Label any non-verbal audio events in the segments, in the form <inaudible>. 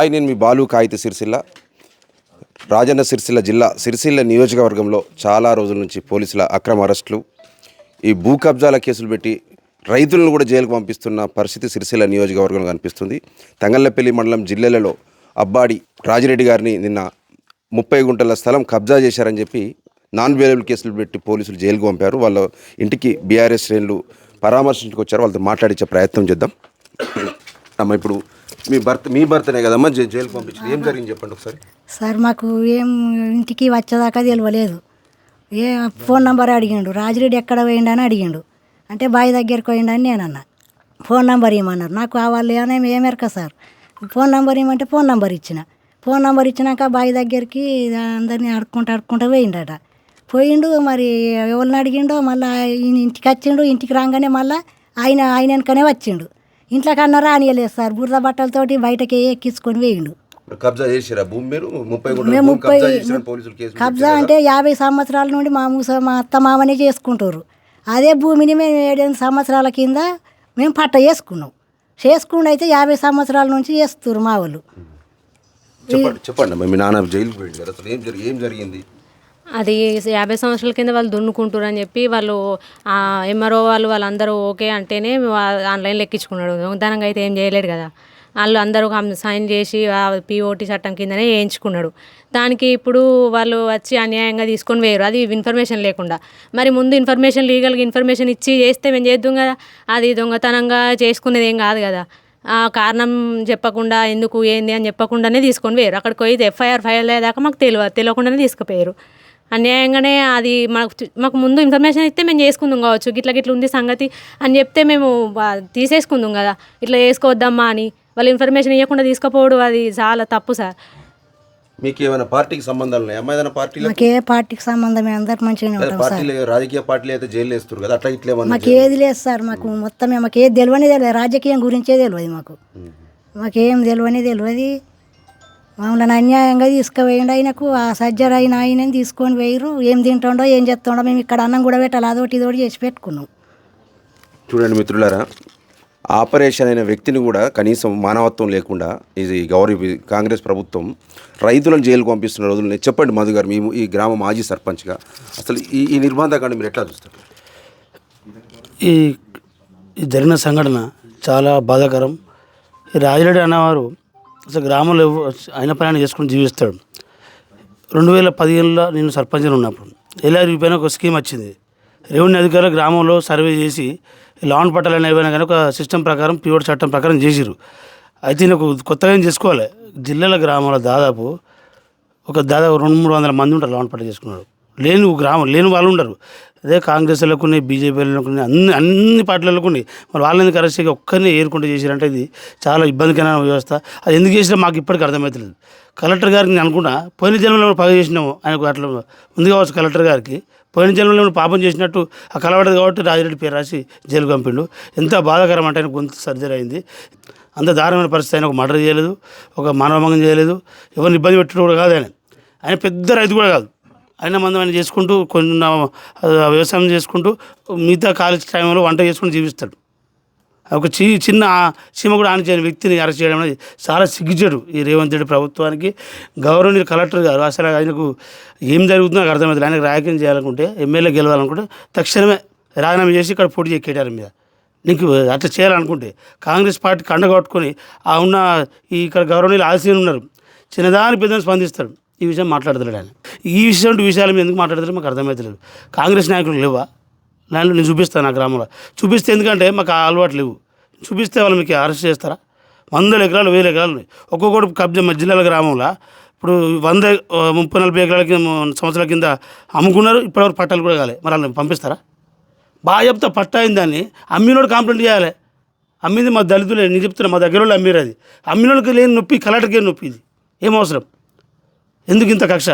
Hi నేను మీ బాలు కాగిత సిరిసిల్ల రాజన్న సిరిసిల్ల జిల్లా సిరిసిల్ల నియోజకవర్గంలో చాలా రోజుల నుంచి పోలీసుల అక్రమ అరెస్టులు. ఈ భూ కబ్జాల కేసులు పెట్టి రైతులను కూడా జైలుకు పంపిస్తున్న పరిస్థితి సిరిసిల్ల నియోజకవర్గంలో కనిపిస్తుంది. తంగళ్ళపల్లి మండలం జిల్లాలలో అబ్బాడి రాజిరెడ్డి గారిని నిన్న ముప్పై గుంటల స్థలం కబ్జా చేశారని చెప్పి నాన్ వేలబుల్ కేసులు పెట్టి పోలీసులు జైలుకు పంపారు. వాళ్ళ ఇంటికి బీఆర్ఎస్ శ్రేణులు పరామర్శించుకొచ్చారు. వాళ్ళతో మాట్లాడించే ప్రయత్నం చేద్దాం. అమ్మ ఇప్పుడు మీ భర్త మీ భర్తనే కదమ్మా? జై- పంపించింది. ఏం జరిగింది చెప్పండి ఒకసారి. సార్ మాకు ఏం ఇంటికి వచ్చేదాకా తెలియలేదు ఏ ఫోన్ నంబర్ అడిగిండు. రాజిరెడ్డి ఎక్కడ పోయిండు అని అడిగిండు. అంటే బావి దగ్గరికి పోయిండు అని నేను అన్నా ఫోన్ నంబర్ ఇవ్వమన్నారు. నాకు వాళ్ళు ఏమైనా ఏమెరక సార్. ఫోన్ నంబర్ ఇవ్వమంటే ఫోన్ నంబర్ ఇచ్చిన. ఫోన్ నంబర్ ఇచ్చినాక బావి దగ్గరికి అందరినీ అడుక్కుంటూ అడుక్కుంటూ పోయిండట. పోయిండు మరి ఎవరిని అడిగిండో మళ్ళీ ఈయన ఇంటికి వచ్చిండు. ఇంటికి రాగానే మళ్ళీ ఆయన ఆయన వెనకనే వచ్చిండు. ఇంట్లో కన్నా రానియలేదు సార్. బురద బట్టలతోటి బయటకి ఎక్కించుకొని మరి కబ్జా చేసిరా భూమి మీరు? ముప్పై గుంటల మేము ముప్పై కబ్జా అంటే యాభై సంవత్సరాల నుండి మా మూస మా అత్త మామనే చేసుకుంటారు. అదే భూమిని మేము ఏడెనిమిది సంవత్సరాల కింద మేము పట్ట చేసుకున్నాం. చేసుకుండా అయితే యాభై సంవత్సరాల నుంచి చేస్తారు మా వాళ్ళు. చెప్పండి చెప్పండి మీ నాన్న జైలుకు పోయింది అసలు ఏం జరిగి ఏం జరిగింది? అది యాభై సంవత్సరాల కింద వాళ్ళు దున్నుకుంటారు అని చెప్పి వాళ్ళు ఎంఆర్ఓ వాళ్ళు వాళ్ళందరూ ఓకే అంటేనే వా- ఆన్లైన్లో ఎక్కించుకున్నాడు. దొంగతనంగా అయితే ఏం చేయలేడు కదా. వాళ్ళు అందరూ సైన్ చేసి పిఓటీ పిఓటి చట్టం కిందనే వేయించుకున్నాడు. దానికి ఇప్పుడు వాళ్ళు వచ్చి అన్యాయంగా తీసుకొని వేయరు. అది ఇన్ఫర్మేషన్ లేకుండా. మరి ముందు ఇన్ఫర్మేషన్ లీగల్గా ఇన్ఫర్మేషన్ ఇచ్చి చేస్తే మేము చేద్దాం కదా. అది దొంగతనంగా చేసుకునేది ఏం కాదు కదా. ఆ కారణం చెప్పకుండా ఎందుకు ఏంది అని చెప్పకుండానే తీసుకొని వేయరు. అక్కడికి పోయి ఎఫ్ఐఆర్ ఫైల్ అయ్యేదాకా మాకు తెలియదు తెలియకుండానే తీసుకుపోయారు. అన్యాయంగానే అది మాకు మాకు ముందు ఇన్ఫర్మేషన్ ఇస్తే మేము చేసుకుందాం కావచ్చు. గిట్ల గిట్ల ఉంది సంగతి అని చెప్తే మేము తీసేసుకుందాం కదా. ఇట్లా చేసుకోవద్దమ్మా అని. వాళ్ళు ఇన్ఫర్మేషన్ ఇవ్వకుండా తీసుకుపోవడం అది చాలా తప్పు సార్. మీకు ఏమైనా పార్టీకి సంబంధాలు ఉన్నాయి? అమ్మాయి ఏదైనా పార్టీలో మాకు ఏ పార్టీకి సంబంధమే. అందరు మంచిగానే ఉంటాం సార్. పార్టీలు రాజకీయ పార్టీలు అయితే జైలు వేస్తారు కదా అట్లా ఇట్లా ఏమన్నా మాకు ఏది లేదు సార్. మాకు మొత్తమే మాకు ఏది తెలియనే తెలియదు రాజకీయం గురించే తెలియదు మాకు. మాకేం తెలియనే తెలియదు మమ్మల్ని అన్యాయంగా తీసుకుపోయిండు. ఆయనకు ఆ సజ్జర్ అయిన ఆయనని తీసుకొని పోయిర్రు. ఏం తింటుండో ఏం చేస్తుండో మేము ఇక్కడ అన్నం కూడా పెట్టాలి. అదొకటి ఇదొకటి చేసి పెట్టుకున్నాం. చూడండి మిత్రులారా ఆపరేషన్ అయిన వ్యక్తిని కూడా కనీసం మానవత్వం లేకుండా ఇది గౌరవ కాంగ్రెస్ ప్రభుత్వం రైతులను జైలుకు పంపిస్తున్న రోజులు ఉన్నాయి. చెప్పండి మధు గారు మీ ఈ గ్రామ మాజీ సర్పంచ్గా. అసలు ఈ ఈ నిర్బంధకాన్ని మీరు ఎట్లా చూస్తారు? ఈ ఈ జరిగిన సంఘటన చాలా బాధాకరం. ఈ రాజిరెడ్డి అన్నవారు అసలు గ్రామంలో అయిన ఆయన పని చేసుకుని జీవిస్తాడు. రెండు వేల పదిహేనులో నేను సర్పంచ్ని ఉన్నప్పుడు ఎలా రూపాయన ఒక స్కీమ్ వచ్చింది. రెవెన్యూ అధికారులు గ్రామంలో సర్వే చేసి లాన్ పట్టాలని ఏవైనా కానీ ఒక సిస్టమ్ ప్రకారం ప్యూర్ చట్టం ప్రకారం చేసిరు అయితే నాకు కొత్తగా ఏం చేసుకోవాలి? జిల్లాల గ్రామంలో దాదాపు ఒక దాదాపు రెండు మూడు వందల మంది ఉంటారు లోన్ పట్ట చేసుకున్నారు లేని గ్రామం లేని వాళ్ళు ఉండరు. అదే కాంగ్రెస్ కొన్ని బీజేపీ కొన్ని అన్ని అన్ని పార్టీలలో కొన్ని. మరి వాళ్ళని కరెక్ట్గా ఒక్కరిని ఏరుకుంటూ చేశారంటే ఇది చాలా ఇబ్బందికరమైన వ్యవస్థ. అది ఎందుకు చేసినా మాకు ఇప్పటికీ అర్థమవుతలేదు కలెక్టర్ గారికి నేను అనుకున్నా పోయిన జన్మలో పగ చేసినాము ఆయనకు అట్లా ఉంది కావచ్చు కలెక్టర్ గారికి. పోయిన జన్మలో పాపం చేసినట్టు ఆ కలవడదు కాబట్టి రాజిరెడ్డి పేరు రాసి జైలు పంపిండు. ఎంత బాధాకరం అంటే ఆయన గొంతు సర్జరీ అయింది అంత దారుణమైన పరిస్థితి ఆయన ఒక మర్డర్ చేయలేదు ఒక మానవభంగం చేయలేదు. ఎవరిని ఇబ్బంది పెట్టడం కూడా కాదు ఆయన. ఆయన పెద్ద రైతు కూడా కాదు. అయినా మందం ఆయన చేసుకుంటూ కొన్ని వ్యవసాయం చేసుకుంటూ మిగతా కాలేజ్ టైంలో వంట చేసుకుని జీవిస్తాడు. ఒక చి చిన్న చీమ కూడా ఆన్ చేయని వ్యక్తిని అరెస్ట్ చేయడం అనేది చాలా సిగ్గుచేడు ఈ రేవంత్ రెడ్డి ప్రభుత్వానికి. గవర్నర్ కలెక్టర్ గారు అసలు ఆయనకు ఏం జరుగుతుందో నాకు అర్థమవుతుంది ఆయనకు రాజకీయం చేయాలనుకుంటే ఎమ్మెల్యే గెలవాలనుకుంటే తక్షణమే రాజీనామా చేసి ఇక్కడ పోటీ చేయ కేటీఆర్ మీద. నీకు అట్లా చేయాలనుకుంటే కాంగ్రెస్ పార్టీ కండగొట్టుకొని ఆ ఉన్న ఈ ఇక్కడ గవర్నర్లు ఆశీనున్నారు చిన్నదాని పెద్దని స్పందిస్తాడు ఈ విషయం మాట్లాడతాడు ఆయన. ఈ విషయం విషయాలు ఎందుకు మాట్లాడతారు మాకు అర్థమవుతలేదు కాంగ్రెస్ నాయకులు లేవా? దాంట్లో నేను చూపిస్తాను నా గ్రామంలో. చూపిస్తే ఎందుకంటే మాకు అలవాటు లేవు. చూపిస్తే వాళ్ళు మీకు అరెస్ట్ చేస్తారా? వందల ఎకరాలు వేల ఎకరాలు ఉన్నాయి. ఒక్కొక్కటి కబ్జా మా జిల్లాల గ్రామంలో ఇప్పుడు వంద ముప్పై నలభై ఎకరాల కింద సంవత్సరాల కింద అమ్ముకున్నారు. ఇప్పటివరకు పట్టాలు కూడా కాలే. మరి వాళ్ళని పంపిస్తారా? బాగా చెప్తా పట్టా అయింది దాన్ని. అమ్మినోడు కంప్లైంట్ చేయాలి. అమ్మింది మా దళితులే. నేను చెప్తున్నా మా దగ్గర వాళ్ళు అమ్మిరు అది. అమ్మినోళ్ళకి లేని నొప్పి కలెక్టర్కి నొప్పి ఇది. ఏం అవసరం? ఎందుకు ఇంత కక్ష?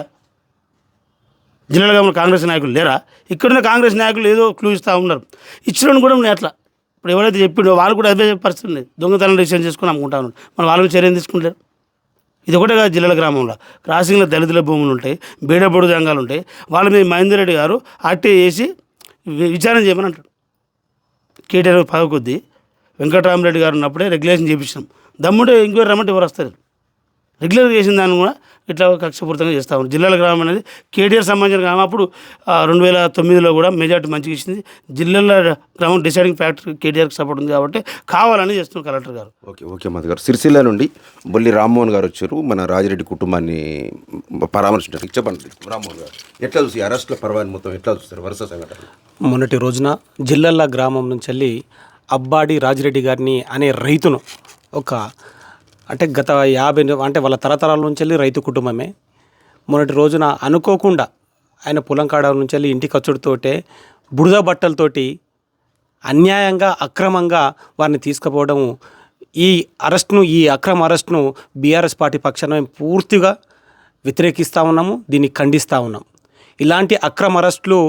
జిల్లాలో ఉన్న కాంగ్రెస్ నాయకులు లేరా? ఇక్కడున్న కాంగ్రెస్ నాయకులు ఏదో క్లూ ఇస్తూ ఉన్నారు. ఇచ్చిన కూడా నేను అట్లా. ఇప్పుడు ఎవరైతే చెప్పిండో వాళ్ళు కూడా అదే పరిస్థితి ఉంది. దొంగతనం డిసిషన్ చేసుకుని అమ్ముకుంటా ఉన్నారు. మన వాళ్ళు చర్యలు తీసుకుంటారు ఇది ఒకటే కాదు జిల్లాల గ్రామంలో. క్రాసింగ్లో దళితుల భూములు ఉంటాయి బీడబొడు జంగాలు ఉంటాయి. వాళ్ళ మీద మహేందర్ రెడ్డి గారు ఆర్టీ చేసి విచారణ చేయమని అంటాడు కేటీఆర్ పగ కొద్దీ వెంకటరామరెడ్డి గారు ఉన్నప్పుడే రెగ్యులేషన్ చేపించినాం. దమ్ముంటే ఇంక్వైరీ రమ్మంటే ఎవరు వస్తారు? రెగ్యులర్ చేసిన దాన్ని కూడా ఇట్లా కక్షపూరితంగా చేస్తూ ఉన్నారు. జిల్లాల గ్రామం అనేది కేటీఆర్ సంబంధించిన గ్రామం. అప్పుడు రెండు వేల తొమ్మిదిలో కూడా మెజార్టీ మంచిగా ఇచ్చింది. జిల్లాల గ్రామం డిసైడింగ్ ఫ్యాక్టర్ కేటీఆర్కి సపోర్ట్ ఉంది కాబట్టి కావాలని చేస్తున్నారు కలెక్టర్ గారు. ఓకే ఓకే మధు గారు. సిరిసిల్ల నుండి బొల్లి రామ్మోహన్ గారు వచ్చారు. మన రాజిరెడ్డి కుటుంబాన్ని పరామర్శించారు. చెప్పండి రామ్మోహన్ గారు ఎట్లా చూసి అరెస్ట్ల పర్వాన్ని మొత్తం ఎట్లా చూస్తారు? వరుస సంఘటనలు. మొన్నటి రోజున జిల్లల్ల గ్రామం నుంచి వెళ్ళి అబ్బాడి రాజిరెడ్డి గారిని అనే రైతును ఒక అంటే గత యాభై అంటే వాళ్ళ తరతరాల నుంచి వెళ్ళి రైతు కుటుంబమే. మొన్నటి రోజున అనుకోకుండా ఆయన పొలం కాడ నుంచి వెళ్ళి ఇంటి వచ్చుడితోటే బురద బట్టలతోటి అన్యాయంగా అక్రమంగా వారిని తీసుకుపోవడం ఈ అరెస్ట్ను ఈ అక్రమ అరెస్ట్ను బీఆర్ఎస్ పార్టీ పక్షాన మేము పూర్తిగా వ్యతిరేకిస్తూ ఉన్నాము దీన్ని ఖండిస్తూ ఉన్నాం. ఇలాంటి అక్రమ అరెస్టులు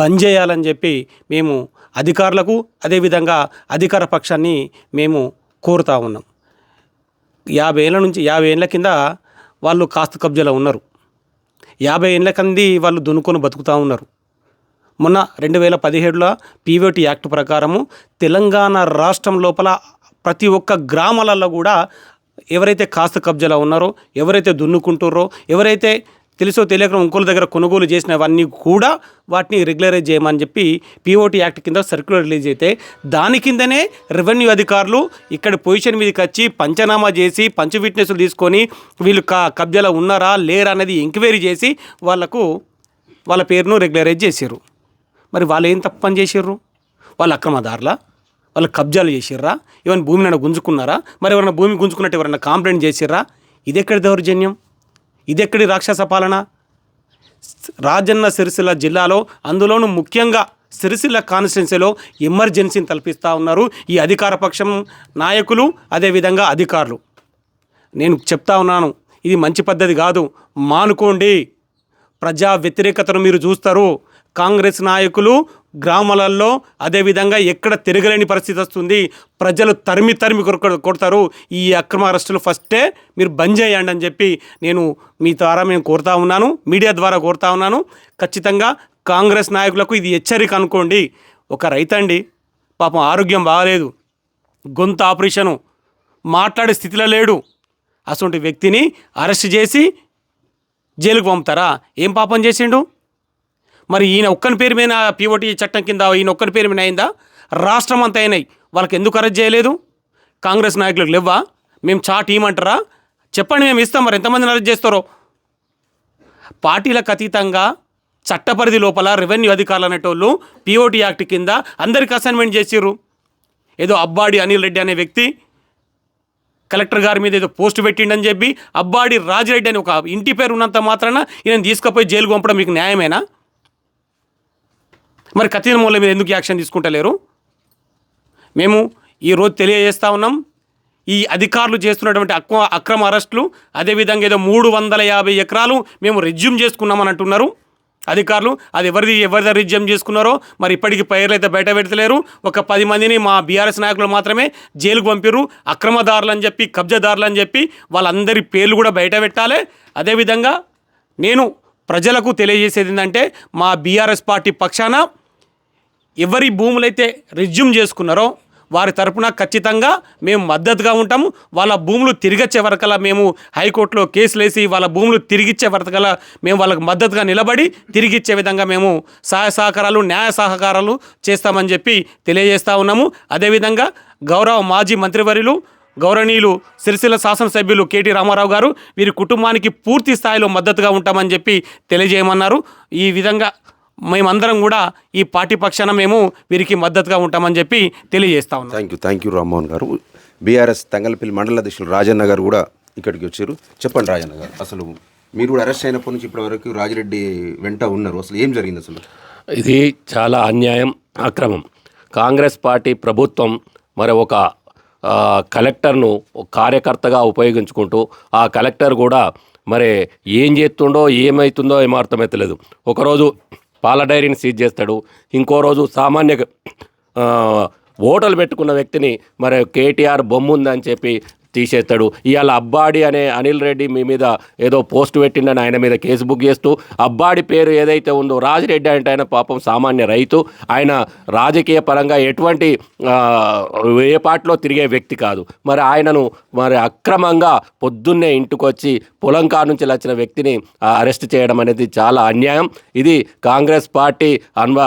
బంద్ చేయాలని చెప్పి మేము అధికారులకు అదేవిధంగా అధికార పక్షాన్ని మేము కోరుతా ఉన్నాం. యాభై ఏళ్ళ నుంచి యాభై ఏళ్ళ కింద వాళ్ళు కాస్త కబ్జాలో ఉన్నారు. యాభై ఏళ్ళ కంది వాళ్ళు దున్నుకొని బతుకుతూ ఉన్నారు. మొన్న రెండు వేల పదిహేడులో పీవోటీ యాక్ట్ ప్రకారము తెలంగాణ రాష్ట్రం లోపల ప్రతి ఒక్క గ్రామాలలో కూడా ఎవరైతే కాస్త కబ్జాలో ఉన్నారో ఎవరైతే దున్నుకుంటుర్రో ఎవరైతే తెలుసో తెలియక ఇంకోళ్ళ దగ్గర కొనుగోలు చేసినవన్నీ కూడా వాటిని రెగ్యులరైజ్ చేయమని చెప్పి పిఓటి యాక్ట్ కింద సర్క్యులర్ రిలీజ్ అయితే దాని కిందనే రెవెన్యూ అధికారులు ఇక్కడ పొజిషన్ మీదకి వచ్చి పంచనామా చేసి పంచ విట్నెస్లు తీసుకొని వీళ్ళు కా కబ్జాలో ఉన్నారా లేరా అనేది ఎంక్వైరీ చేసి వాళ్ళకు వాళ్ళ పేరును రెగ్యులరైజ్ చేశారు మరి వాళ్ళు ఏం తప్పు పని చేసిర్రు? వాళ్ళు అక్రమదారులా? వాళ్ళు కబ్జాలు చేసిర్రా? ఏమైనా భూమిని గుంజుకున్నారా? మరి ఎవరైనా భూమి గుంజుకున్నట్టు ఎవరైనా కంప్లైంట్ చేసిర్రా? ఇదెక్కడి దౌర్జన్యం? ఇదెక్కడి రాక్షస పాలన? రాజన్న సిరిసిల్ల జిల్లాలో అందులోనూ ముఖ్యంగా సిరిసిల్ల కాన్స్టిట్యున్సీలో ఎమర్జెన్సీని తలపిస్తూ ఉన్నారు ఈ అధికార పక్షం నాయకులు అదేవిధంగా అధికారులు. నేను చెప్తా ఉన్నాను ఇది మంచి పద్ధతి కాదు మానుకోండి. ప్రజా వ్యతిరేకతను మీరు చూస్తారు. కాంగ్రెస్ నాయకులు గ్రామాలలో అదేవిధంగా ఎక్కడ తిరగలేని పరిస్థితి వస్తుంది. ప్రజలు తరిమి తరిమి కొడతారు. ఈ అక్రమ అరెస్టులు ఫస్టే మీరు బంద్ చేయండి అని చెప్పి నేను మీ ద్వారా మేము కోరుతా ఉన్నాను. మీడియా ద్వారా కోరుతా ఉన్నాను. ఖచ్చితంగా కాంగ్రెస్ నాయకులకు ఇది హెచ్చరిక అనుకోండి. ఒక రైతండి పాపం ఆరోగ్యం బాగాలేదు. గొంతు ఆపరేషను మాట్లాడే స్థితిలో లేడు. అటువంటి వ్యక్తిని అరెస్ట్ చేసి జైలుకు పంపుతారా? ఏం పాపం చేసిండు? మరి ఈయన ఒక్కని పేరు మీద పీఓటీ చట్టం కింద ఈయన ఒక్కని పేరు మీద అయిందా? రాష్ట్రం అంతా అయినాయి. వాళ్ళకి ఎందుకు అరెస్ట్ చేయలేదు? కాంగ్రెస్ నాయకులకు లేవా మేము చా టీం అంటారా? చెప్పండి మేము ఇస్తాం. మరి ఎంతమందిని అరెస్ట్ చేస్తారో? పార్టీలకు అతీతంగా చట్టపరిధి లోపల రెవెన్యూ అధికారులు అనేటోళ్ళు పిఓటి యాక్ట్ కింద అందరికి అసైన్మెంట్ చేసిర్రు. ఏదో అబ్బాడి అనిల్ రెడ్డి అనే వ్యక్తి కలెక్టర్ గారి మీద ఏదో పోస్ట్ పెట్టిండని చెప్పి అబ్బాడి రాజిరెడ్డి అని ఒక ఇంటి పేరు ఉన్నంత మాత్రాన ఈయన తీసుకుపోయి జైలు పంపడం మీకు న్యాయమేనా? మరి కత్తిన మూల మీద ఎందుకు యాక్షన్ తీసుకుంటలేరు? మేము ఈరోజు తెలియజేస్తా ఉన్నాం ఈ అధికారులు చేస్తున్నటువంటి అక్వ అక్రమ అరెస్టులు అదేవిధంగా ఏదో మూడు వందల యాభై ఎకరాలు మేము రెజ్యూమ్ చేసుకున్నామని అంటున్నారు. అధికారులు అది ఎవరిది ఎవరిది రెజ్యూమ్ చేసుకున్నారో మరి ఇప్పటికీ పేర్లు అయితే బయట పెడతలేరు. ఒక పది మందిని మా బీఆర్ఎస్ నాయకులు మాత్రమే జైలుకు పంపిర్రు. అక్రమదారులు అని చెప్పి కబ్జాదారులు అని చెప్పి వాళ్ళందరి పేర్లు కూడా బయట పెట్టాలి. అదేవిధంగా నేను ప్రజలకు తెలియజేసేది ఏంటంటే మా బీఆర్ఎస్ పార్టీ పక్షాన ఎవరి భూములైతే రెజ్యూమ్ చేసుకున్నారో వారి తరపున ఖచ్చితంగా మేము మద్దతుగా ఉంటాము. వాళ్ళ భూములు తిరిగిచ్చే వరకల మేము హైకోర్టులో కేసులు వేసి వాళ్ళ భూములు తిరిగిచ్చే వరకల్లా మేము వాళ్ళకి మద్దతుగా నిలబడి తిరిగిచ్చే విధంగా మేము సహాయ సహకారాలు న్యాయ సహకారాలు చేస్తామని చెప్పి తెలియజేస్తా ఉన్నాము. అదేవిధంగా గౌరవ మాజీ మంత్రివర్యులు గౌరవనీయులు సిరిసిల్ల శాసనసభ్యులు కేటీ రామారావు గారు వీరి కుటుంబానికి పూర్తి స్థాయిలో మద్దతుగా ఉంటామని చెప్పి తెలియజేయమన్నారు. ఈ విధంగా మేమందరం కూడా ఈ పార్టీ పక్షాన మేము వీరికి మద్దతుగా ఉంటామని చెప్పి తెలియజేస్తా ఉన్నాం. Thank you thank you Rammohan garu. BRS Thangallapalli మండల అధ్యక్షులు రాజన్న గారు కూడా ఇక్కడికి వచ్చారు. చెప్పండి రాజన్న గారు అసలు మీరు కూడా అరెస్ట్ అయినప్పటి నుంచి ఇప్పటి వరకు రాజిరెడ్డి వెంట ఉన్నారు. అసలు ఏం జరిగింది అసలు? ఇది చాలా అన్యాయం అక్రమం. కాంగ్రెస్ పార్టీ ప్రభుత్వం మరి ఒక కలెక్టర్ను ఒక కార్యకర్తగా ఉపయోగించుకుంటూ ఆ కలెక్టర్ కూడా మరి ఏం చేస్తుండో ఏమవుతుందో ఏమో అర్థమవుతలేదు ఒకరోజు పాల డైరీని సీజ్ చేస్తాడు. ఇంకో రోజు సామాన్య ఓటలు పెట్టుకున్న వ్యక్తిని మరి కేటీఆర్ బొమ్మ ఉందని చెప్పి తీసేస్తాడు. ఇవాళ అబ్బాడి అనే అనిల్ రెడ్డి మీ మీద ఏదో పోస్ట్ పెట్టిండని ఆయన మీద కేసు బుక్ చేస్తూ అబ్బాడి పేరు ఏదైతే ఉందో రాజిరెడ్డి అంటే ఆయన పాపం సామాన్య రైతు. ఆయన రాజకీయ పరంగా ఎటువంటి ఏ పార్టీలో తిరిగే వ్యక్తి కాదు. మరి ఆయనను మరి అక్రమంగా పొద్దున్నే ఇంటికొచ్చి పొలం నుంచి వచ్చిన వ్యక్తిని అరెస్ట్ చేయడం అనేది చాలా అన్యాయం. ఇది కాంగ్రెస్ పార్టీ అన్వ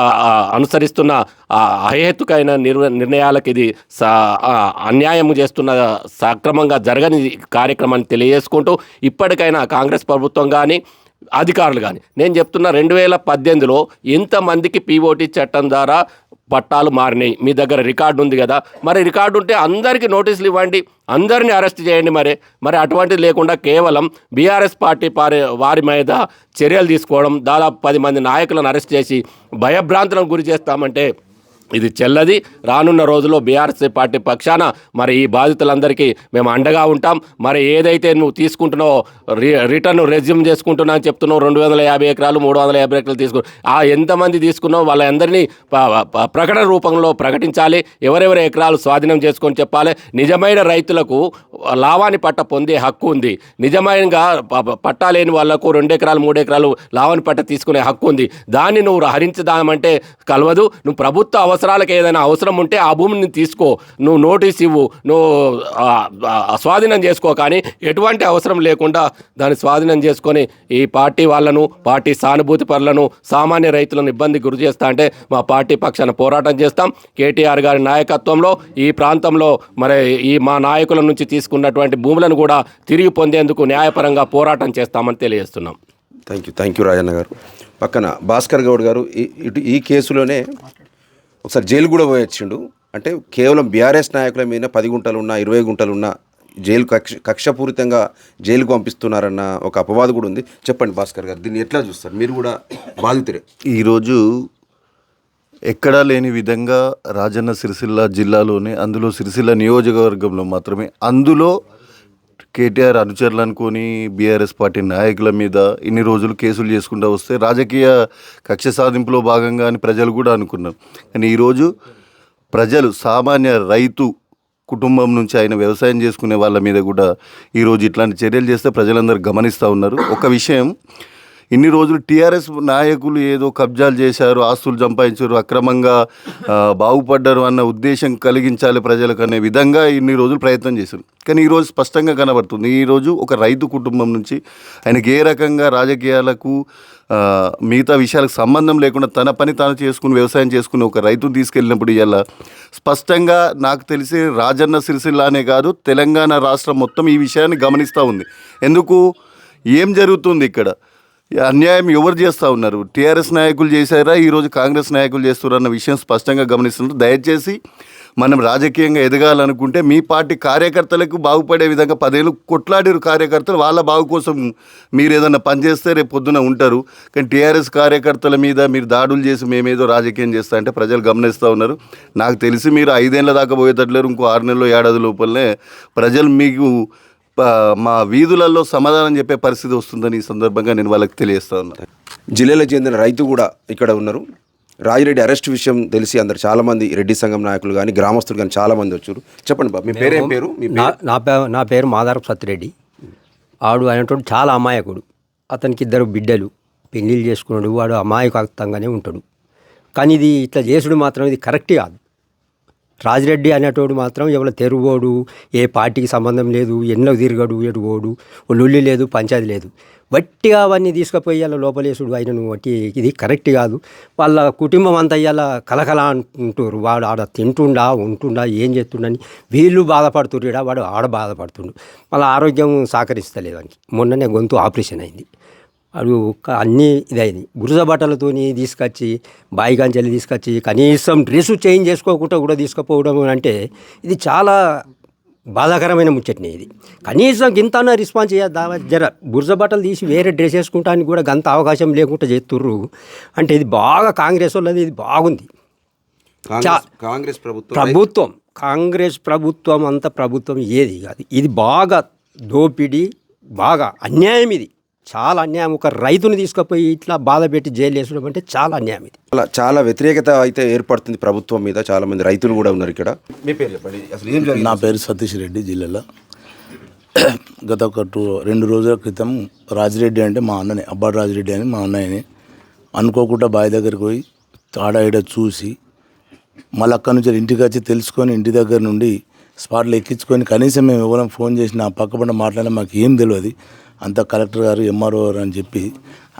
అనుసరిస్తున్న అహేతుకైన నిర్ నిర్ణయాలకు ఇది సా అన్యాయం చేస్తున్న సక్రమంగా జరగని కార్యక్రమాన్ని తెలియజేసుకుంటూ ఇప్పటికైనా కాంగ్రెస్ ప్రభుత్వం కానీ అధికారులు కానీ నేను చెప్తున్న రెండు వేల పద్దెనిమిదిలో ఎంతమందికి పీఓటీ చట్టం ద్వారా పట్టాలు మారినాయి. మీ దగ్గర రికార్డు ఉంది కదా. మరి రికార్డు ఉంటే అందరికీ నోటీసులు ఇవ్వండి. అందరినీ అరెస్ట్ చేయండి మరి. మరి అటువంటిది లేకుండా కేవలం బీఆర్ఎస్ పార్టీ పారి వారి మీద చర్యలు తీసుకోవడం దాదాపు పది మంది నాయకులను అరెస్ట్ చేసి భయభ్రాంతులకు గురి చేస్తామంటే ఇది చెల్లది. రానున్న రోజుల్లో బీఆర్ఎస్ పార్టీ పక్షాన మరి ఈ బాధితులందరికీ మేము అండగా ఉంటాం. మరి ఏదైతే నువ్వు తీసుకుంటున్నావో రి రిటర్న్ రెజ్యూమ్ చేసుకుంటున్నా అని చెప్తున్నావు రెండు వందల యాభై ఎకరాలు మూడు వందల యాభై ఎకరాలు తీసుకు ఆ ఎంతమంది తీసుకున్నావు వాళ్ళందరినీ ప- ప్రకటన రూపంలో ప్రకటించాలి. ఎవరెవరి ఎకరాలు స్వాధీనం చేసుకొని చెప్పాలి. నిజమైన రైతులకు లావాన్ని పట్ట పొందే హక్కు ఉంది. నిజమైనగా ప- ప- పట్టా లేని వాళ్ళకు రెండు ఎకరాలు మూడు ఎకరాలు లావాని పట్ట తీసుకునే హక్కు ఉంది. దాన్ని నువ్వు హరించదామంటే కలవదు. నువ్వు ప్రభుత్వ అవసరాలకు ఏదైనా అవసరం ఉంటే ఆ భూమిని తీసుకో. నువ్వు నోటీస్ ఇవ్వు. నువ్వు స్వాధీనం చేసుకో కానీ ఎటువంటి అవసరం లేకుండా దాన్ని స్వాధీనం చేసుకొని ఈ పార్టీ వాళ్ళను పార్టీ సానుభూతి పరులను సామాన్య రైతులను ఇబ్బంది గురి చేస్తా అంటే మా పార్టీ పక్షాన పోరాటం చేస్తాం. కేటీఆర్ గారి నాయకత్వంలో ఈ ప్రాంతంలో మరి ఈ మా నాయకుల నుంచి తీసుకున్నటువంటి భూములను కూడా తిరిగి పొందేందుకు న్యాయపరంగా పోరాటం చేస్తామని తెలియజేస్తున్నాం. Thank you thank you Rajanna garu. పక్కన భాస్కర్ గౌడ్ గారు ఈ- ఇటు ఈ కేసులోనే ఒకసారి జైలు కూడా పోయి వచ్చిండు అంటే కేవలం బీఆర్ఎస్ నాయకుల మీద పది గుంటలు ఉన్న ఇరవై గుంటలు ఉన్న జైలు కక్ష కక్షపూరితంగా జైలుకు పంపిస్తున్నారన్న ఒక అపవాదు కూడా ఉంది. చెప్పండి భాస్కర్ గారు దీన్ని ఎట్లా చూస్తారు? మీరు కూడా బాధితురే. ఈరోజు ఎక్కడా లేని విధంగా రాజన్న సిరిసిల్ల జిల్లాలోనే అందులో సిరిసిల్ల నియోజకవర్గంలో మాత్రమే అందులో కేటీఆర్ అనుచరులు అనుకొని బీఆర్ఎస్ పార్టీ నాయకుల మీద ఇన్ని రోజులు కేసులు చేసుకుంటూ వస్తే రాజకీయ కక్ష సాధింపులో భాగంగా అని ప్రజలు కూడా అనుకున్నారు. కానీ ఈరోజు ప్రజలు సామాన్య రైతు కుటుంబం నుంచి ఆయన వ్యవసాయం చేసుకునే వాళ్ళ మీద కూడా ఈరోజు ఇట్లాంటి చర్యలు చేస్తే ప్రజలందరూ గమనిస్తూ ఉన్నారు. ఒక విషయం ఇన్ని రోజులు టీఆర్ఎస్ నాయకులు ఏదో కబ్జాలు చేశారు ఆస్తులు సంపాదించారు అక్రమంగా బాగుపడ్డారు అన్న ఉద్దేశం కలిగించాలి ప్రజలకు అనే విధంగా ఇన్ని రోజులు ప్రయత్నం చేశారు. కానీ ఈరోజు స్పష్టంగా కనబడుతుంది. ఈరోజు ఒక రైతు కుటుంబం నుంచి ఆయనకి ఏ రకంగా రాజకీయాలకు మిగతా విషయాలకు సంబంధం లేకుండా తన పని తాను చేసుకుని వ్యవసాయం చేసుకుని ఒక రైతును తీసుకెళ్ళినప్పుడు ఇలా స్పష్టంగా నాకు తెలిసి రాజన్న సిరిసిల్లానే కాదు తెలంగాణ రాష్ట్రం మొత్తం ఈ విషయాన్ని గమనిస్తూ ఉంది. ఎందుకు? ఏం జరుగుతుంది ఇక్కడ? అన్యాయం ఎవరు చేస్తూ ఉన్నారు? టీఆర్ఎస్ నాయకులు చేశారా? ఈరోజు కాంగ్రెస్ నాయకులు చేస్తున్నారు అన్న విషయం స్పష్టంగా గమనిస్తున్నారు. దయచేసి మనం రాజకీయంగా ఎదగాలనుకుంటే మీ పార్టీ కార్యకర్తలకు బాగుపడే విధంగా పదేళ్ళు కొట్లాడిరు కార్యకర్తలు. వాళ్ళ బాగు కోసం మీరు ఏదన్నా పనిచేస్తే రేపు పొద్దున ఉంటారు. కానీ టీఆర్ఎస్ కార్యకర్తల మీద మీరు దాడులు చేసి మేమేదో రాజకీయం చేస్తా అంటే ప్రజలు గమనిస్తూ ఉన్నారు. నాకు తెలిసి మీరు ఐదేళ్ళ దాకా పోయేటట్లేరు ఇంకో ఆరు నెలలు ఏడాది లోపలనే ప్రజలు మీకు మా వీధులలో సమాధానం చెప్పే పరిస్థితి వస్తుందని ఈ సందర్భంగా నేను వాళ్ళకి తెలియజేస్తా ఉన్నాను జిల్లాలో చెందిన రైతు కూడా ఇక్కడ ఉన్నారు. రాజిరెడ్డి అరెస్ట్ విషయం తెలిసి అందరు చాలామంది రెడ్డి సంఘం నాయకులు కానీ గ్రామస్తులు కానీ చాలామంది వచ్చారు. చెప్పండి బాబు మీ పేరేం పేరు? మీ నా నా పే నా పేరు మాదారపు సత్తిరెడ్డి. ఆడు అయినటువంటి చాలా అమాయకుడు. అతనికి ఇద్దరు బిడ్డలు. పెళ్ళిళ్ళు చేసుకున్నాడు. వాడు అమాయకత్వంగానే ఉంటాడు. కానీ ఇది ఇట్లా చేసుడు మాత్రం ఇది కరెక్ట్ కాదు. రాజిరెడ్డి అనేటోడు మాత్రం ఎవరి తెరువోడు ఏ పార్టీకి సంబంధం లేదు ఎన్నో తిరగడు ఎడుగోడు లొల్లి లేదు పంచాయతీ లేదు. వట్టిగా అవన్నీ తీసుకుపోయి అలా లోపలేసుడు ఆయనను వట్టి ఇది కరెక్ట్ కాదు. వాళ్ళ కుటుంబం అంతా ఇలా కలకల అంటుంటారు. వాడు ఆడ తింటుండా ఉంటుండా ఏం చేస్తుండని వీళ్ళు బాధపడుతుర్రు వాడు ఆడ బాధపడుతుండు. వాళ్ళ ఆరోగ్యం సహకరిస్తలేదు మొన్ననే గొంతు ఆపరేషన్ అయింది. ఒక అన్నీ ఇదైంది. గురుజ బట్టలతోని తీసుకొచ్చి బాయిగాంచెల్లి తీసుకొచ్చి కనీసం డ్రెస్ చేంజ్ చేసుకోకుండా కూడా తీసుకుపోవడం అంటే ఇది చాలా బాధాకరమైన ముచ్చట్ని ఇది. కనీసం గింత రెస్పాన్స్ చేయద్దా జర బురజ బట్టలు తీసి వేరే డ్రెస్ వేసుకుంటానికి కూడా గంత అవకాశం లేకుండా చేస్తుర్రు అంటే ఇది బాగా కాంగ్రెస్ వాళ్ళది ఇది బాగుంది. కాంగ్రెస్ కాంగ్రెస్ ప్రభుత్వం ప్రభుత్వం కాంగ్రెస్ ప్రభుత్వం అంత ప్రభుత్వం ఏది కాదు. ఇది బాగా దోపిడీ బాగా అన్యాయం ఇది. చాలా అన్యాయం. ఒక రైతుని తీసుకుపోయి ఇట్లా బాధ పెట్టి జైలు వేసడం అంటే చాలా అన్యాయం ఇది. చాలా చాలా వ్యతిరేకత అయితే ఏర్పడుతుంది ప్రభుత్వం మీద. చాలా మంది రైతులు కూడా ఉన్నారు ఇక్కడ. మీ పేరు చెప్పండి. అసలు ఏం జరిగింది? నా పేరు సతీష్ రెడ్డి జిల్లాలో. <clears throat> గత ఒక టూ రెండు రోజుల క్రితం రాజిరెడ్డి అంటే మా అన్ననే అబ్బాడు రాజిరెడ్డి అని మా అన్నయ్యని అనుకోకుండా బావి దగ్గరికి పోయి ఆడ ఈడ చూసి మళ్ళీ అక్కడి నుంచి ఇంటికి వచ్చి తెలుసుకొని ఇంటి దగ్గర నుండి స్పాట్లో ఎక్కించుకొని కనీసం మేము ఎవరైనా ఫోన్ చేసిన పక్కపంట మాట్లాడినా మాకు ఏం తెలియదు అంతా కలెక్టర్ గారు ఎంఆర్ఓ గారు అని చెప్పి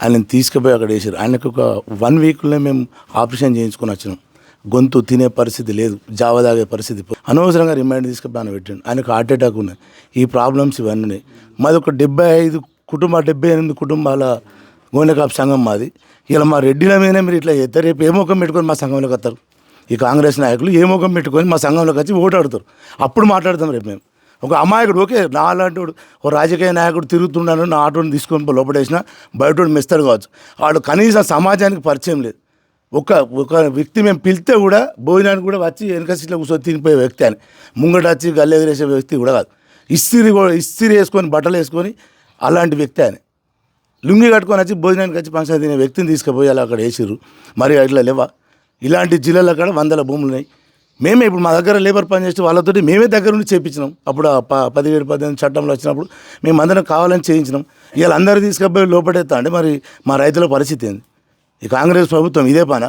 ఆయనని తీసుకుపోయి అక్కడ వేసారు ఆయనకు ఒక వన్ వీక్లో మేము ఆపరేషన్ చేయించుకొని వచ్చినాం. గొంతు తినే పరిస్థితి లేదు జావ తాగే పరిస్థితి అనవసరంగా రిమైండ్ తీసుకుపోయి ఆయన పెట్టండి. ఆయనకు హార్ట్ అటాక్ ఉన్నాయి ఈ ప్రాబ్లమ్స్ ఇవన్నీ ఉన్నాయి. మాది ఒక డెబ్బై ఐదు కుటుంబ డెబ్బై ఎనిమిది కుటుంబాల గోనెకాపు సంఘం మాది. ఇలా మా రెడ్డిల మీదనే మీరు ఇట్లా చేస్తారు. రేపు ఏ ముఖం పెట్టుకొని మా సంఘంలోకి వస్తారు? ఈ కాంగ్రెస్ నాయకులు ఏ ముఖం పెట్టుకొని మా సంఘంలోకి వచ్చి ఓటాడుతారు అప్పుడు మాట్లాడతాం రేపు మేము. ఒక అమాయకుడు ఓకే నా అలాంటి ఓ రాజకీయ నాయకుడు తిరుగుతున్నాను నా ఆటోని తీసుకొని లోపడేసిన బయట మెస్తాడు కావచ్చు. వాడు కనీసం సమాజానికి పరిచయం లేదు. ఒక ఒక వ్యక్తి మేము పిలిస్తే కూడా భోజనానికి కూడా వచ్చి వెనక సీట్లో కూర్చొని తినిపోయే వ్యక్తి అని ముంగట వచ్చి గల్లెదిరేసే వ్యక్తి కూడా కాదు. ఇస్త్రీ కూడా ఇస్త్రీ వేసుకొని బట్టలు వేసుకొని అలాంటి వ్యక్తి అని లుంగి కట్టుకొని వచ్చి భోజనానికి వచ్చి ఫంక్షన్ తినే వ్యక్తిని తీసుకుపోయి అలా అక్కడ వేసిర్రు. మరి అట్లా లేవా? ఇలాంటి జిల్లాలో కాడ వందల భూములు ఉన్నాయి. మేమే ఇప్పుడు మా దగ్గర లేబర్ పని చేస్తే వాళ్ళతోటి మేమే దగ్గర నుండి చేయించినాం అప్పుడు ఆ ప పదివేలు పద్దెనిమిది చట్టంలో వచ్చినప్పుడు మేము అందరం కావాలని చేయించినాం. ఇవాళ అందరూ తీసుకుపోయి లోపడేస్తా అంటే మరి మా రైతుల పరిస్థితి ఏంది? ఈ కాంగ్రెస్ ప్రభుత్వం ఇదే పనా?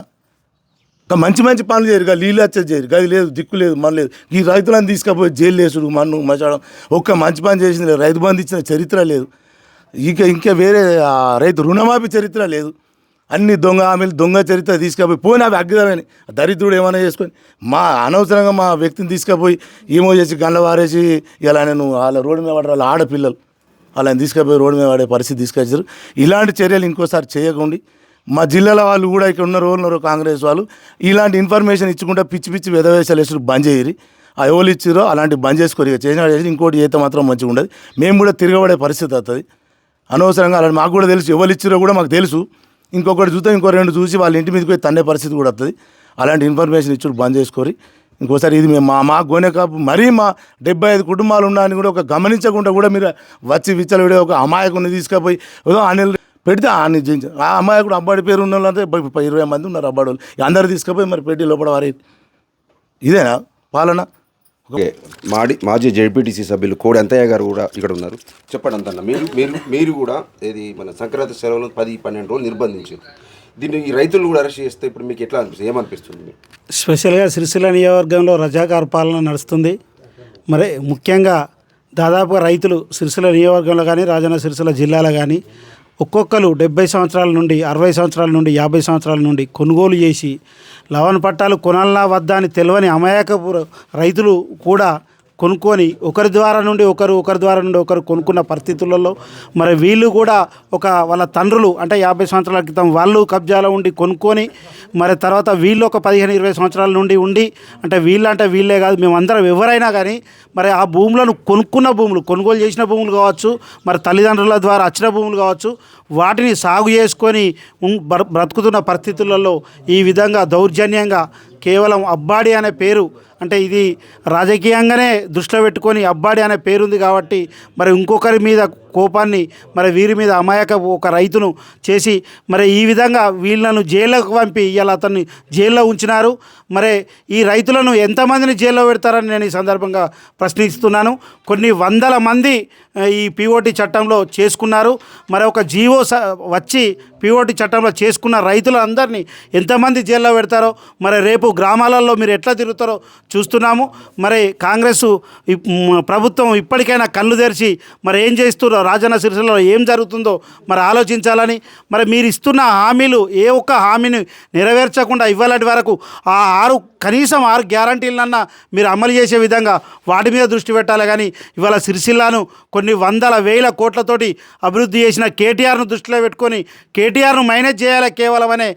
ఇంకా మంచి మంచి పనులు చేయరు. కదా నీళ్ళు వచ్చేది చేయరు. గది లేదు దిక్కు లేదు మన లేదు. ఈ రైతులను తీసుకుపోయి జైలు వేసుడు మన్ను మచడం ఒక్క మంచి పని చేసింది లేదు. రైతు బంధు ఇచ్చిన చరిత్ర లేదు. ఇంకా ఇంకా వేరే ఆ రైతు రుణమాఫీ చరిత్ర లేదు. అన్ని దొంగ ఆమెలు దొంగ చరిత్ర తీసుకుపోయి పోయినా అవి అగ్గిదమని దరిద్రుడు ఏమైనా చేసుకొని మా అనవసరంగా మా వ్యక్తిని తీసుకుపోయి ఏమో చేసి గండ్ల వారేసి ఇలా నేను వాళ్ళ రోడ్డు మీద పడరు వాళ్ళ ఆడపిల్లలు వాళ్ళని తీసుకుపోయి రోడ్డు మీద పడే పరిస్థితి తీసుకొచ్చారు. ఇలాంటి చర్యలు ఇంకోసారి చేయకండి. మా జిల్లాల వాళ్ళు కూడా ఇక్కడ ఉన్న ఉన్నారు కాంగ్రెస్ వాళ్ళు ఇలాంటి ఇన్ఫర్మేషన్ ఇచ్చుకుంటే పిచ్చి పిచ్చి వెదవేశాలు వేసి బంద్ చేయరు. ఆ ఎవరు ఇచ్చారో అలాంటి బంద్ చేసుకోరు. ఇక చేసిన చేసి ఇంకోటి చేస్తే మాత్రం మంచిగా ఉండదు. మేము కూడా తిరగబడే పరిస్థితి వస్తుంది అనవసరంగా అలాంటి మాకు కూడా తెలుసు. ఎవరు ఇచ్చారో కూడా మాకు తెలుసు. ఇంకొకటి చూస్తే ఇంకో రెండు చూసి వాళ్ళ ఇంటి మీదకి పోయి తన్నే పరిస్థితి కూడా వస్తుంది అలాంటి ఇన్ఫర్మేషన్ ఇచ్చుడు బంద్ చేసుకోరి. ఇంకోసారి ఇది మేము మా మా గోనె కాపు మరీ మా డెబ్బై ఐదు కుటుంబాలు ఉన్నాయని కూడా ఒక గమనించకుండా కూడా మీరు వచ్చి విచ్చలవిడే ఒక అమాయకుని తీసుకుపోయి ఏదో అనిల్ పెడితే ఆని చేయించారు ఆ అమాయకుడు అబ్బాయి పేరు ఉన్న వాళ్ళంటే ఇరవై మంది ఉన్నారు అబ్బాయి వాళ్ళు అందరు తీసుకుపోయి మరి పెట్టి లోపల వారి ఇదేనా పాలన? మాడి మాజీ జెడ్పీటీసీ సభ్యులు కోడి అంతయ్య గారు కూడా ఇక్కడ ఉన్నారు. చెప్పండి అంతన్న మీరు మీరు మీరు కూడా ఇది మన సంక్రాంతి సెలవులు పది పన్నెండు రోజులు నిర్బంధించారు. దీన్ని ఈ రైతులు కూడా అరెస్ట్ చేస్తే ఇప్పుడు మీకు ఎట్లా అనిపిస్తుంది? ఏమనిపిస్తుంది స్పెషల్గా సిరిసిల్ల నియోజకవర్గంలో రజాకార పాలన నడుస్తుంది. మరి ముఖ్యంగా దాదాపుగా రైతులు సిరిసిల్ల నియోజకవర్గంలో కానీ రాజన్న సిరిసిల్ల జిల్లాలో కానీ ఒక్కొక్కరు డెబ్బై సంవత్సరాల నుండి అరవై సంవత్సరాల నుండి యాభై సంవత్సరాల నుండి కొనుగోలు చేసి లవణ పట్టాలు కొనాలనా వద్దా అని తెలియని అమాయకపు రైతులు కూడా కొనుక్కొని ఒకరి ద్వారా నుండి ఒకరు ఒకరి ద్వారా నుండి ఒకరు కొనుక్కున్న పరిస్థితులలో మరి వీళ్ళు కూడా ఒక వాళ్ళ తండ్రులు అంటే యాభై సంవత్సరాల క్రితం వాళ్ళు కబ్జాలో ఉండి కొనుక్కొని మరి తర్వాత వీళ్ళు ఒక పదిహేను ఇరవై సంవత్సరాల నుండి ఉండి అంటే వీళ్ళు అంటే వీళ్ళే కాదు మేమందరం ఎవరైనా కానీ మరి ఆ భూములను కొనుక్కున్న భూములు కొనుగోలు చేసిన భూములు కావచ్చు మరి తల్లిదండ్రుల ద్వారా వచ్చిన భూములు కావచ్చు వాటిని సాగు చేసుకొని బ్ర- బ్రతుకుతున్న పరిస్థితులలో ఈ విధంగా దౌర్జన్యంగా కేవలం అబ్బాడి అనే పేరు అంటే ఇది రాజకీయంగానే దృష్టిలో పెట్టుకొని అబ్బాడి అనే పేరుంది కాబట్టి మరి ఇంకొకరి మీద కోపాన్ని మరి వీరి మీద అమాయక ఒక రైతును చేసి మరి ఈ విధంగా వీళ్ళను జైల్లోకి పంపి ఇవాళ అతన్ని జైల్లో ఉంచినారు. మరి ఈ రైతులను ఎంతమందిని జైల్లో పెడతారని నేను ఈ సందర్భంగా ప్రశ్నిస్తున్నాను. కొన్ని వందల మంది ఈ పిఓటి చట్టంలో చేసుకున్నారు. మరి ఒక జీవో స- వచ్చి పిఓటి చట్టంలో చేసుకున్న రైతులందరినీ ఎంతమంది జైల్లో పెడతారో మరి రేపు గ్రామాలలో మీరు ఎట్లా తిరుగుతారో చూస్తున్నాము. మరి కాంగ్రెస్ ప్రభుత్వం ఇప్పటికైనా కళ్ళు తెరిచి మరి ఏం చేస్తున్నారో రాజన్న సిరిసిల్లలో ఏం జరుగుతుందో మరి ఆలోచించాలని మరి మీరు ఇస్తున్న హామీలు ఏ ఒక్క హామీని నెరవేర్చకుండా ఇవ్వాలటి వరకు ఆ ఆరు కనీసం ఆరు గ్యారంటీలన్నా మీరు అమలు చేసే విధంగా వాటి మీద దృష్టి పెట్టాలి. కానీ ఇవాళ సిరిసిల్లాను కొన్ని వందల వేల కోట్లతోటి అభివృద్ధి చేసిన కేటీఆర్ను దృష్టిలో పెట్టుకొని కే కేటీఆర్ను మైనస్ చేయాలి కేవలం అనే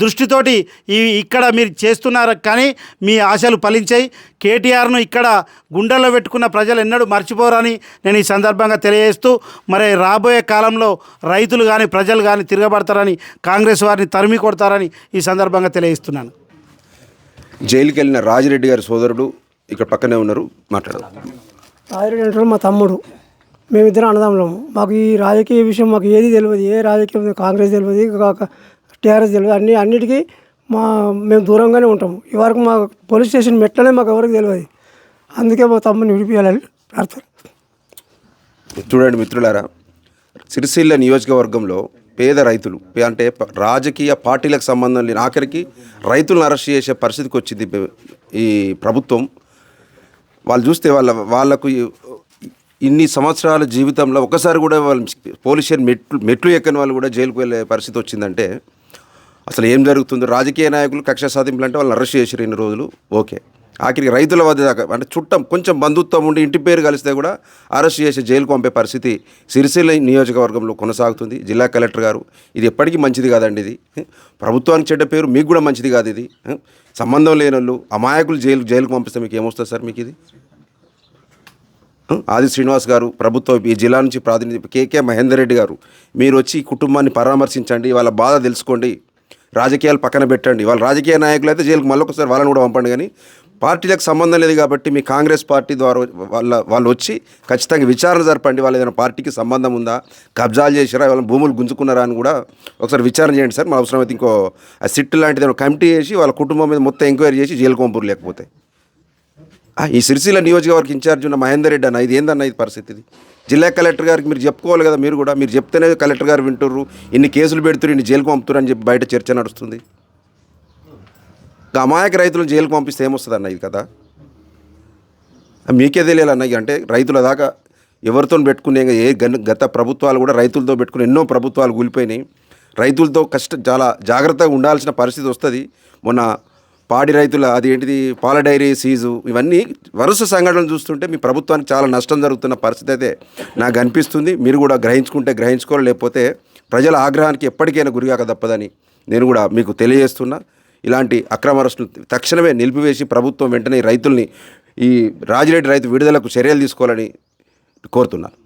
దృష్టితోటి ఈ ఇక్కడ మీరు చేస్తున్నారు కానీ మీ ఆశలు ఫలించాయి. కేటీఆర్ను ఇక్కడ గుండెల్లో పెట్టుకున్న ప్రజలు ఎన్నడూ మర్చిపోరని నేను ఈ సందర్భంగా తెలియజేస్తూ మరి రాబోయే కాలంలో రైతులు కానీ ప్రజలు కానీ తిరగబడతారని కాంగ్రెస్ వారిని తరిమి కొడతారని ఈ సందర్భంగా తెలియజేస్తున్నాను. జైలుకి వెళ్ళిన రాజిరెడ్డి గారి సోదరుడు ఇక్కడ పక్కనే ఉన్నారు. మాట్లాడదాం. రాజిరెడ్డి మా తమ్ముడు. మేమిద్దరం అన్నదమ్ములం మాకు ఈ రాజకీయ విషయం మాకు ఏది తెలియదు ఏ రాజకీయం కాంగ్రెస్ తెలియదు టీఆర్ఎస్ తెలియదు అన్ని అన్నిటికీ మా మేము దూరంగానే ఉంటాము. ఈ వరకు మా పోలీస్ స్టేషన్ మెట్లనే మాకు ఎవరికి తెలియదు అందుకే మా తమ్ముని విడిపించాలని ప్రార్థన. చూడండి మిత్రులారా సిరిసిల్ల నియోజకవర్గంలో పేద రైతులు అంటే రాజకీయ పార్టీలకు సంబంధం లేని ఆఖరికి రైతులను అరెస్ట్ చేసే పరిస్థితికి వచ్చింది ఈ ప్రభుత్వం. వాళ్ళు చూస్తే వాళ్ళ వాళ్ళకు ఇన్ని సంవత్సరాల జీవితంలో ఒకసారి కూడా వాళ్ళు పోలీస్ స్టేషన్ మెట్లు మెట్లు ఎక్కని వాళ్ళు కూడా జైలుకు వెళ్ళే పరిస్థితి వచ్చిందంటే అసలు ఏం జరుగుతుందో రాజకీయ నాయకులు కక్ష సాధింపులు అంటే వాళ్ళని అరెస్ట్ చేసారు ఇన్ని రోజులు. ఓకే. ఆఖరికి రైతుల వద్ద దాకా అంటే చుట్టం కొంచెం బంధుత్వం ఉండి ఇంటి పేరు కలిస్తే కూడా అరెస్ట్ చేసి జైలుకు పంపే పరిస్థితి సిరిసిల్ల నియోజకవర్గంలో కొనసాగుతుంది. జిల్లా కలెక్టర్ గారు ఇది ఎప్పటికీ మంచిది కాదండి ఇది. ప్రభుత్వానికి చెడ్డ పేరు మీకు కూడా మంచిది కాదు ఇది. సంబంధం లేని వాళ్ళు అమాయకులు జైలు జైలుకు పంపిస్తే మీకు ఏమొస్తుంది సార్ మీకు ఇది? ఆది శ్రీనివాస్ గారు ప్రభుత్వం ఈ జిల్లా నుంచి ప్రాతినిధ్యం కేకే మహేందర్ రెడ్డి గారు. మీరు వచ్చి కుటుంబాన్ని పరామర్శించండి వాళ్ళ బాధ తెలుసుకోండి రాజకీయాలు పక్కన పెట్టండి. వాళ్ళ రాజకీయ నాయకులు అయితే జైలుకి మళ్ళొకసారి వాళ్ళని కూడా పంపండి కానీ పార్టీలకు సంబంధం లేదు కాబట్టి మీ కాంగ్రెస్ పార్టీ ద్వారా వాళ్ళ వాళ్ళు వచ్చి ఖచ్చితంగా విచారణ జరపండి. వాళ్ళు ఏదైనా పార్టీకి సంబంధం ఉందా? కబ్జాలు చేసిరా వాళ్ళ భూములు గుంజుకున్నారా అని కూడా ఒకసారి విచారణ చేయండి సార్. మన అవసరమైతే ఇంకో ఆ సిట్ లాంటిది ఏమైనా కమిటీ చేసి వాళ్ళ కుటుంబం మీద మొత్తం ఎంక్వైరీ చేసి జైలు పంపురు లేకపోతే. ఈ సిరిసిల్ల నియోజకవర్గ ఇన్ఛార్జ్ ఉన్న మహేందర్ రెడ్డి అన్న ఇది ఏందన్న ఇది పరిస్థితి జిల్లా కలెక్టర్ గారికి మీరు చెప్పుకోవాలి కదా మీరు కూడా మీరు చెప్తేనే కలెక్టర్ గారు వింటుర్రు ఇన్ని కేసులు పెడుతున్నారు ఇన్ని జైలుకు పంపుతున్నారు అని చెప్పి బయట చర్చ నడుస్తుంది. అమాయక రైతులను జైలుకు పంపిస్తే ఏమొస్తుంది అన్న ఇది కదా మీకే తెలియాలన్న అంటే రైతుల దాకా ఎవరితో పెట్టుకునే ఏ గత ప్రభుత్వాలు కూడా రైతులతో పెట్టుకుని ఎన్నో ప్రభుత్వాలు కూలిపోయినాయి. రైతులతో కష్ట చాలా జాగ్రత్తగా ఉండాల్సిన పరిస్థితి వస్తుంది. మొన్న పాడి రైతుల అది ఏంటిది పాల డైరీ సీజు ఇవన్నీ వరుస సంఘటనలు చూస్తుంటే మీ ప్రభుత్వానికి చాలా నష్టం జరుగుతున్న పరిస్థితి అయితే నాకు అనిపిస్తుంది. మీరు కూడా గ్రహించుకుంటే గ్రహించుకోవాలి లేకపోతే ప్రజల ఆగ్రహానికి ఎప్పటికైనా గురిగాక తప్పదని నేను కూడా మీకు తెలియజేస్తున్నా. ఇలాంటి అక్రమ అరెస్టులు తక్షణమే నిలిపివేసి ప్రభుత్వం వెంటనే రైతుల్ని ఈ రాజిరెడ్డి రైతు విడుదలకు చర్యలు తీసుకోవాలని కోరుతున్నాను